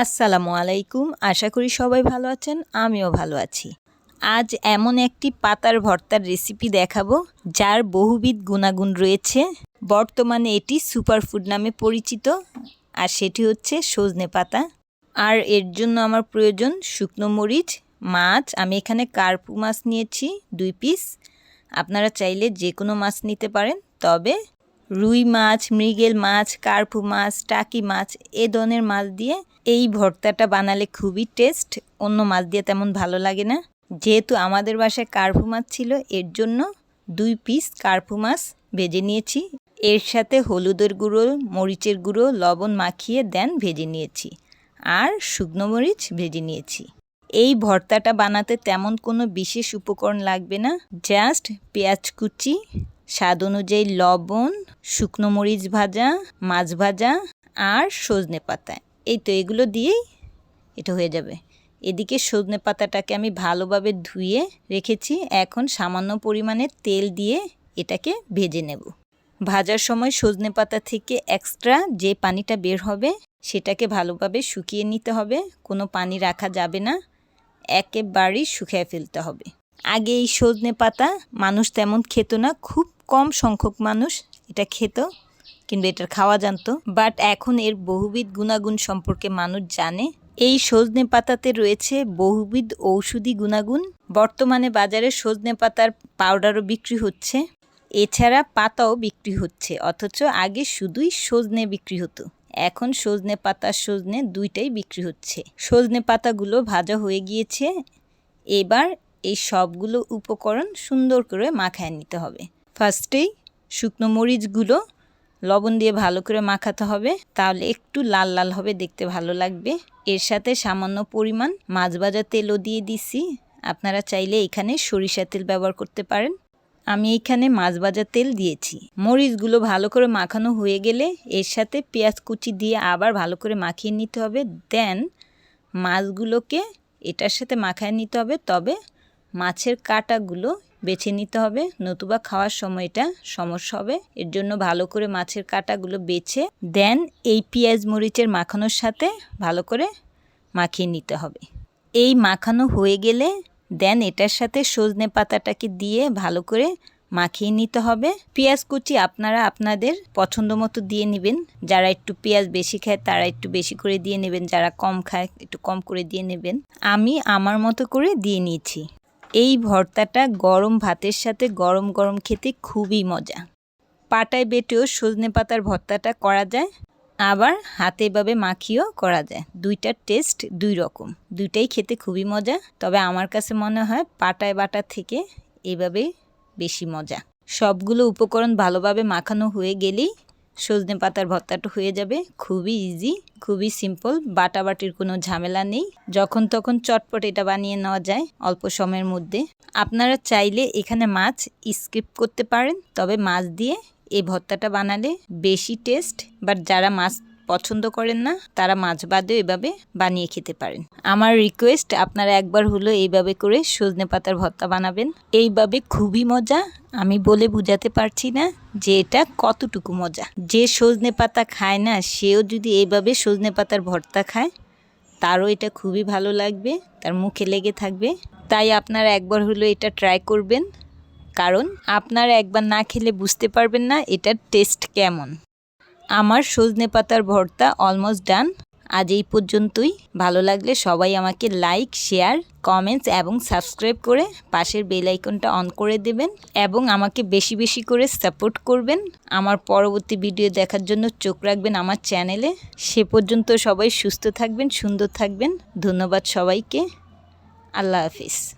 আসসালামু আলাইকুম। আশা করি সবাই ভালো আছেন, আমিও ভালো আছি। আজ এমন একটি পাতার ভর্তার রেসিপি দেখাবো, যার বহুবিধ গুণাগুণ রয়েছে। বর্তমানে এটি সুপারফুড নামে পরিচিত, আর সেটি হচ্ছে সজনে পাতা। আর এর জন্য আমার প্রয়োজন শুকনো মরিচ, মাছ, আমি এখানে কার্পু মাছ নিয়েছি, দুই পিস আপনারা চাইলে যে কোনো মাছ নিতে পারেন, তবে রুই মাছ, মৃগেল মাছ, কার্পু মাছ, টাকি মাছ, এ ধরনের মাছ দিয়ে এই ভর্তাটা বানালে খুবই টেস্ট। অন্য মাছ দিয়ে তেমন ভালো লাগে না। যেহেতু আমাদের বাসায় কার্পু মাছ ছিল, এর জন্য দুই পিস কার্পু মাছ ভেজে নিয়েছি। এর সাথে হলুদের গুঁড়ো, মরিচের গুঁড়ো, লবণ মাখিয়ে দেন ভেজে নিয়েছি আর শুকনো মরিচ ভেজে নিয়েছি। এই ভর্তাটা বানাতে তেমন কোনো বিশেষ উপকরণ লাগবে না, জাস্ট পেঁয়াজ কুচি স্বাদ অনুযায়ী লবণ, শুকনো মরিচ ভাজা, মাছ ভাজা আর সজনে পাতা। এই তো এগুলো দিয়েই এটা হয়ে যাবে। এদিকে সজনে পাতাটাকে আমি ভালোভাবে ধুয়ে রেখেছি। এখন সামান্য পরিমাণে তেল দিয়ে এটাকে ভেজে নেব। ভাজার সময় সজনে পাতা থেকে এক্সট্রা যে পানিটা বের হবে, সেটাকে ভালোভাবে শুকিয়ে নিতে হবে। কোনো পানি রাখা যাবে না। একেবারেই শুকিয়ে ফেলতে হবে। আগে এই সজনে পাতা মানুষ তেমন খেত না। খুব কম সংখ্যক মানুষ এটা খেত কিন্তু এটার খাওয়া জানতো। বাট এখন এর বহুবিধ গুণাগুণ সম্পর্কে মানুষ জানে। এই সজনে পাতাতে রয়েছে বহুবিধ ঔষধি গুণাগুণ। বর্তমানে বাজারে সজনে পাতার পাউডারও বিক্রি হচ্ছে। এছাড়া পাতাও বিক্রি হচ্ছে, অথচ আগে শুধুই সজনে বিক্রি হতো। এখন সজনে পাতা সজনে দুইটাই বিক্রি হচ্ছে। সজনে পাতাগুলো ভাজা হয়ে গিয়েছে। এবার এই সবগুলো উপকরণ সুন্দর করে মাখায় নিতে হবে। ফার্স্টেই শুকনো মরিচগুলো লবণ দিয়ে ভালো করে মাখাতে হবে। তাহলে একটু লাল লাল হবে, দেখতে ভালো লাগবে। এর সাথে সামান্য পরিমাণ মাছ ভাজা তেলও দিয়ে দিছি। আপনারা চাইলে এখানে সরিষা তেল ব্যবহার করতে পারেন। আমি এখানে মাছ ভাজা তেল দিয়েছি। মরিচগুলো ভালো করে মাখানো হয়ে গেলে এর সাথে পেঁয়াজ কুচি দিয়ে আবার ভালো করে মাখিয়ে নিতে হবে। দেন মাছগুলোকে এটার সাথে মাখায় নিতে হবে। তবে মাছের কাটাগুলো বেছে নিতে হবে। নতুবা খাওয়ার সময় এটা সমস্যা হবে। এর জন্য ভালো করে মাছের কাটাগুলো বেছে, দেন এই পেঁয়াজ মরিচের মাখানোর সাথে ভালো করে মাখিয়ে নিতে হবে। এই মাখানো হয়ে গেলে, দেন এটার সাথে সজনে পাতাটাকে দিয়ে ভালো করে মাখিয়ে নিতে হবে। পেঁয়াজ কুচি আপনারা আপনাদের পছন্দ মতো দিয়ে নেবেন। যারা একটু পেঁয়াজ বেশি খায়, তারা একটু বেশি করে দিয়ে নেবেন। যারা কম খায়, একটু কম করে দিয়ে নেবেন। আমি আমার মতো করে দিয়ে নিয়েছি। এই ভর্তাটা গরম ভাতের সাথে গরম গরম খেতে খুবই মজা। পাটায় বেটেও সজনে পাতার ভর্তাটা করা যায়, আবার হাতে এভাবে মাখিয়েও করা যায়। দুইটার টেস্ট দুই রকম, দুইটাই খেতে খুবই মজা, তবে আমার কাছে মনে হয় পাটায় বাটা থেকে এভাবে বেশি মজা। সবগুলো উপকরণ ভালোভাবে মাখানো হয়ে গেলেই সজনে পাতার ভর্তাটা হয়ে যাবে। খুবই ইজি খুবই সিম্পল বাটাবাটির কোনো ঝামেলা নেই। যখন তখন চটপট এটা বানিয়ে নেওয়া যায় অল্প সময়ের মধ্যে। আপনারা চাইলে এখানে মাছ স্কিপ করতে পারেন, তবে মাছ দিয়ে এই ভর্তাটা বানালে বেশি টেস্ট বাট যারা মাছ পছন্দ করেন না, তারা মাছ বাদেও এভাবে বানিয়ে খেতে পারেন। আমার রিকোয়েস্ট আপনারা একবার হলো এইভাবে করে সজনে পাতার ভর্তা বানাবেন। এইভাবে খুবই মজা, আমি বলে বুঝাতে পারছি না যে এটা কতটুকু মজা। যে সজনে পাতা খায় না, সেও যদি এইভাবে সজনে পাতার ভর্তা খায়, তারও এটা খুবই ভালো লাগবে, তার মুখে লেগে থাকবে। তাই আপনারা একবার হলো এটা ট্রাই করবেন, কারণ আপনারা একবার না খেলে বুঝতে পারবেন না এটার টেস্ট কেমন। আমার সজনে পাতার ভর্তা অলমোস্ট ডান আজ এই পর্যন্তই। ভালো লাগলে সবাই আমাকে লাইক শেয়ার কমেন্টস এবং সাবস্ক্রাইব করে পাশের বেল আইকনটা অন করে দেবেন এবং আমাকে বেশি বেশি করে সাপোর্ট করবেন। আমার পরবর্তী ভিডিও দেখার জন্য চোখ রাখবেন আমার চ্যানেলে সে পর্যন্ত সবাই সুস্থ থাকবেন, সুন্দর থাকবেন। ধন্যবাদ সবাইকে। আল্লাহ হাফিজ।